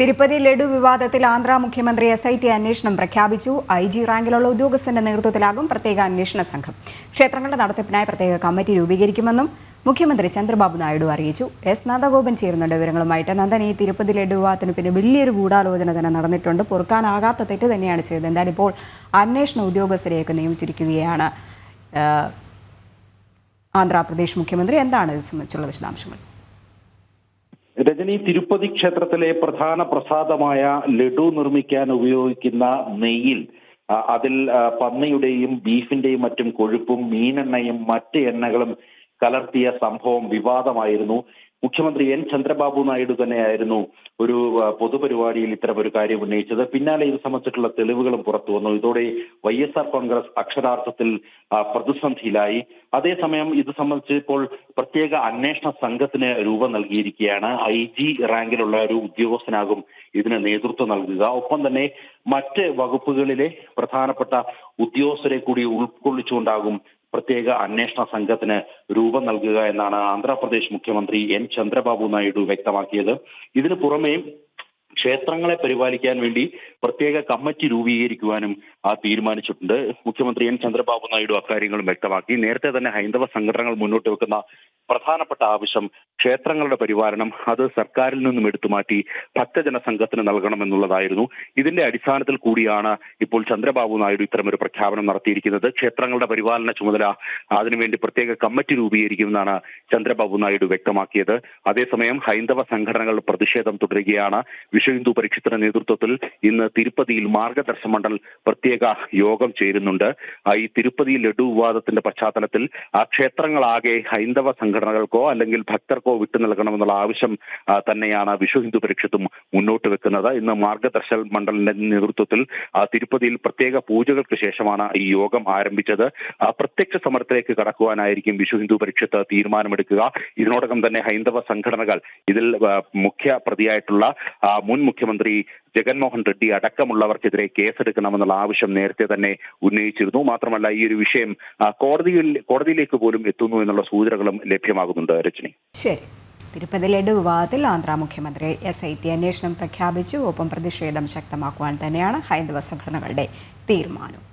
തിരുപ്പതി ലഡു വിവാദത്തിൽ ആന്ധ്ര മുഖ്യമന്ത്രി S I T അന്വേഷണം പ്രഖ്യാപിച്ചു. ഐ ജി റാങ്കിലുള്ള ഉദ്യോഗസ്ഥന്റെ നേതൃത്വത്തിലാകും പ്രത്യേക അന്വേഷണ സംഘം. ക്ഷേത്രങ്ങളുടെ നടത്തിപ്പിനായി പ്രത്യേക കമ്മിറ്റി രൂപീകരിക്കുമെന്നും മുഖ്യമന്ത്രി ചന്ദ്രബാബു നായിഡു അറിയിച്ചു. എസ്. നന്ദഗോപൻ ചേരുന്നുണ്ട് വിവരങ്ങളുമായിട്ട്. നന്ദൻ ഈ തിരുപ്പതി ലഡു വിവാദത്തിന് പിന്നെ വലിയൊരു ഗൂഢാലോചന തന്നെ നടന്നിട്ടുണ്ട്. പൊറുക്കാനാകാത്ത തെറ്റ് തന്നെയാണ് ചെയ്തത്. എന്തായാലും ഇപ്പോൾ അന്വേഷണ ഉദ്യോഗസ്ഥരെയൊക്കെ നിയമിച്ചിരിക്കുകയാണ് ആന്ധ്രാപ്രദേശ് മുഖ്യമന്ത്രി. എന്താണ് ഇത് സംബന്ധിച്ചുള്ള വിശദാംശങ്ങൾ? രജനി തിരുപ്പതി ക്ഷേത്രത്തിലെ പ്രധാന പ്രസാദമായ ലഡു നിർമ്മിക്കാൻ ഉപയോഗിക്കുന്ന നെയ്യിൽ അതിൽ പന്നിയുടെയും ബീഫിന്റെയും മറ്റും കൊഴുപ്പും മീനെണ്ണയും മറ്റ് എണ്ണകളും കലർത്തിയ സംഭവം വിവാദമായിരുന്നു. മുഖ്യമന്ത്രി എൻ ചന്ദ്രബാബു നായിഡു തന്നെയായിരുന്നു ഒരു പൊതുപരിപാടിയിൽ ഇത്തരം ഒരു കാര്യം ഉന്നയിച്ചത്. പിന്നാലെ ഇത് സംബന്ധിച്ചിട്ടുള്ള തെളിവുകളും പുറത്തു വന്നു. ഇതോടെ വൈ എസ് ആർ കോൺഗ്രസ് അക്ഷരാർത്ഥത്തിൽ പ്രതിസന്ധിയിലായി. അതേസമയം ഇത് സംബന്ധിച്ച് ഇപ്പോൾ പ്രത്യേക അന്വേഷണ സംഘത്തിന് രൂപം നൽകിയിരിക്കുകയാണ്. ഐ ജി റാങ്കിലുള്ള ഒരു ഉദ്യോഗസ്ഥനാകും ഇതിന് നേതൃത്വം നൽകുക. ഒപ്പം തന്നെ മറ്റ് വകുപ്പുകളിലെ പ്രധാനപ്പെട്ട ഉദ്യോഗസ്ഥരെ കൂടി ഉൾക്കൊള്ളിച്ചുകൊണ്ടാകും പ്രത്യേക അന്വേഷണ സംഘത്തിന് രൂപം നൽകുക എന്നാണ് ആന്ധ്രാപ്രദേശ് മുഖ്യമന്ത്രി എൻ. ചന്ദ്രബാബു നായിഡു വ്യക്തമാക്കിയത്. ഇതിനു പുറമെ ക്ഷേത്രങ്ങളെ പരിപാലിക്കാൻ വേണ്ടി പ്രത്യേക കമ്മിറ്റി രൂപീകരിക്കുവാനും ആ തീരുമാനിച്ചിട്ടുണ്ട്. മുഖ്യമന്ത്രി എൻ ചന്ദ്രബാബു നായിഡു അക്കാര്യങ്ങളും വ്യക്തമാക്കി. നേരത്തെ തന്നെ ഹൈന്ദവ സംഘടനകൾ മുന്നോട്ട് വെക്കുന്ന പ്രധാനപ്പെട്ട ആവശ്യം ക്ഷേത്രങ്ങളുടെ പരിപാലനം അത് സർക്കാരിൽ നിന്നും എടുത്തു മാറ്റി ഭക്തജന സംഘത്തിന് നൽകണമെന്നുള്ളതായിരുന്നു. ഇതിന്റെ അടിസ്ഥാനത്തിൽ കൂടിയാണ് ഇപ്പോൾ ചന്ദ്രബാബു നായിഡു ഇത്തരമൊരു പ്രഖ്യാപനം നടത്തിയിരിക്കുന്നത്. ക്ഷേത്രങ്ങളുടെ പരിപാലന ചുമതല അതിനുവേണ്ടി പ്രത്യേക കമ്മിറ്റി രൂപീകരിക്കുമെന്നാണ് ചന്ദ്രബാബു നായിഡു വ്യക്തമാക്കിയത്. അതേസമയം ഹൈന്ദവ സംഘടനകളുടെ പ്രതിഷേധം തുടരുകയാണ്. വിശ്വ ഹിന്ദു പരിഷത്തിന്റെ നേതൃത്വത്തിൽ ഇന്ന് തിരുപ്പതിയിൽ മാർഗദർശ മണ്ഡൽ പ്രത്യേക യോഗം ചേരുന്നുണ്ട്. ഈ തിരുപ്പതി ലഡു വിവാദത്തിന്റെ പശ്ചാത്തലത്തിൽ ആ ക്ഷേത്രങ്ങളാകെ ഹൈന്ദവ സംഘടനകൾക്കോ അല്ലെങ്കിൽ ഭക്തർക്കോ വിട്ടു നൽകണമെന്നുള്ള ആവശ്യം തന്നെയാണ് വിശ്വ ഹിന്ദു പരിഷത്തും മുന്നോട്ട് വെക്കുന്നത്. ഇന്ന് മാർഗദർശ മണ്ഡലിന്റെ നേതൃത്വത്തിൽ തിരുപ്പതിയിൽ പ്രത്യേക പൂജകൾക്ക് ശേഷമാണ് ഈ യോഗം ആരംഭിച്ചത്. പ്രത്യക്ഷ സമരത്തിലേക്ക് കടക്കുവാനായിരിക്കും വിശ്വ ഹിന്ദു പരിഷത്ത് തീരുമാനമെടുക്കുക. ഇതിനോടകം തന്നെ ഹൈന്ദവ സംഘടനകൾ ഇതിൽ മുഖ്യ പ്രതിയായിട്ടുള്ള ആ, മുഖ്യമന്ത്രി ജഗൻമോഹൻ റെഡ്ഡി അടക്കമുള്ളവർക്കെതിരെ കേസെടുക്കണമെന്നുള്ള ആവശ്യം നേരത്തെ തന്നെ ഉന്നയിച്ചിരുന്നു. മാത്രമല്ല ഈ ഒരു വിഷയം കോടതിയിൽ കോടതിയിലേക്ക് പോലും എത്തുന്നു എന്നുള്ള സൂചനകളും ലഭ്യമാകുന്നുണ്ട് രജനി. ശരി. തിരുപ്പതി ലഡു വിവാദത്തിൽ ആന്ധ്ര മുഖ്യമന്ത്രി എസ് ഐ ടി അന്വേഷണം പ്രഖ്യാപിച്ചു. ഒപ്പം പ്രതിഷേധം ശക്തമാക്കുവാൻ തന്നെയാണ് ഹൈന്ദവ സംഘടനകളുടെ തീരുമാനം.